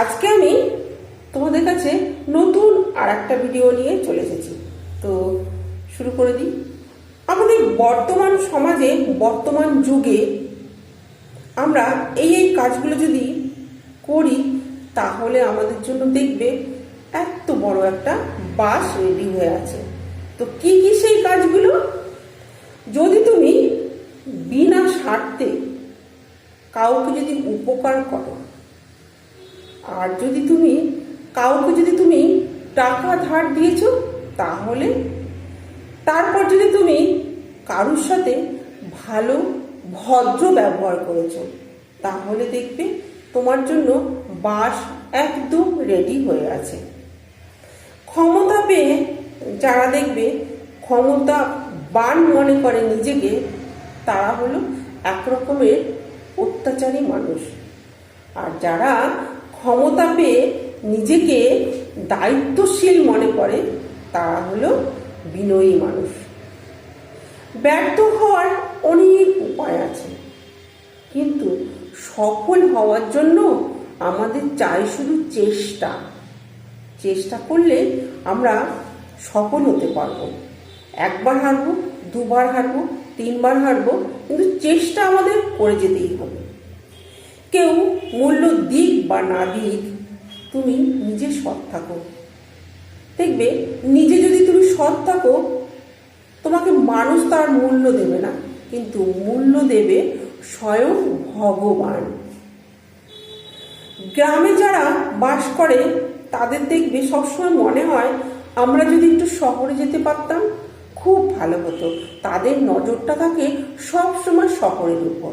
আজকে আমি তোমাদের কাছে নতুন আর একটা ভিডিও নিয়ে চলে এসেছি। তো শুরু করে দিই। আমাদের বর্তমান সমাজে, বর্তমান যুগে আমরা এই এই কাজগুলো যদি করি, তাহলে আমাদের জন্য দেখবে এত বড় একটা বাস রেডি হয়ে আছে। তো কি কি সেই কাজগুলো? যদি তুমি বিনা স্বার্থে কাউকে যদি উপকার করো আর যদি তুমি, কাউকে যদি তুমি টাকা ধার দিয়েছ, তাহলে তারপর যদি তুমি কারুর সাথে ভালো, ভদ্র ব্যবহার করেছ, তাহলে দেখবে তোমার জন্য বাস একদম রেডি হয়ে আছে। ক্ষমতা পেয়ে যারা দেখবে, ক্ষমতা বান মনে করে নিজেকে, তারা হলো এক রকমের অত্যাচারী মানুষ। আর যারা ক্ষমতা পেয়ে নিজেকে দায়িত্বশীল মনে করে তারা হলো বিনয়ী মানুষ। ব্যর্থ হওয়ার অনেক উপায় আছে। কিন্তু সফল হওয়ার জন্য আমাদের চাই শুধু চেষ্টা। চেষ্টা করলে আমরা সফল হতে পারব। একবার হারবো, দুবার হারবো, তিনবার হারবো, কিন্তু চেষ্টা আমাদের করে যেতেই হবে। কেউ মূল্য দিক বা না দিক, তুমি নিজে সৎ থাকো। দেখবে, নিজে যদি তুমি সৎ থাকো, তোমাকে মানুষ তার মূল্য দেবে না, কিন্তু মূল্য দেবে স্বয়ং ভগবান। গ্রামে যারা বাস করে, তাদের দেখবে সবসময় মনে হয়, আমরা যদি একটু শহরে যেতে পারতাম, খুব ভালো হতো। তাদের নজরটা থাকে সবসময় শহরের উপর।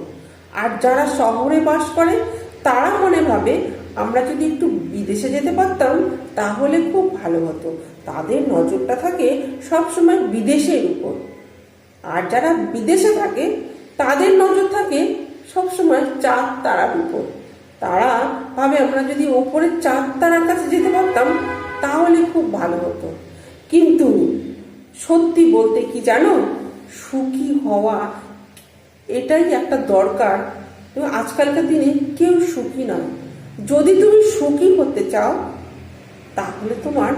আর যারা শহরে বাস করে, তারা মনে ভাবে আমরা যদি একটু বিদেশে যেতে পারতাম, তাহলে খুব ভালো হতো। তাদের নজরটা থাকে সবসময় বিদেশের উপর। আর যারা বিদেশে থাকে, তাদের নজর থাকে সবসময় চাঁদ তারার উপর। তারা ভাবে আমরা যদি ওপরে চাঁদ তারার কাছে যেতে পারতাম, তাহলে খুব ভালো হতো। কিন্তু সত্যি বলতে কি জানো? সুখী হওয়া এটাই একটা দরকার। এবং আজকালকার দিনে কেউ সুখী নয় যদি তুমি সুখী হতে চাও, তাহলে তোমার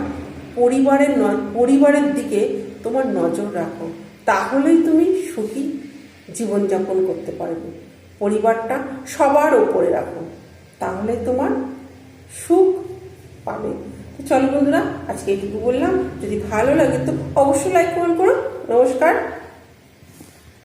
পরিবারের ন- পরিবারের দিকে তোমার নজর রাখো। তাহলেই তুমি সুখী জীবনযাপন করতে পারবে। পরিবারটা সবার ওপরে রাখো। তাহলে তোমার সুখ পাবে। তো চলো বন্ধুরা, আজকে এইটুকু বললাম। যদি ভালো লাগে তো অবশ্যই লাইক কমেন্ট করো। নমস্কার।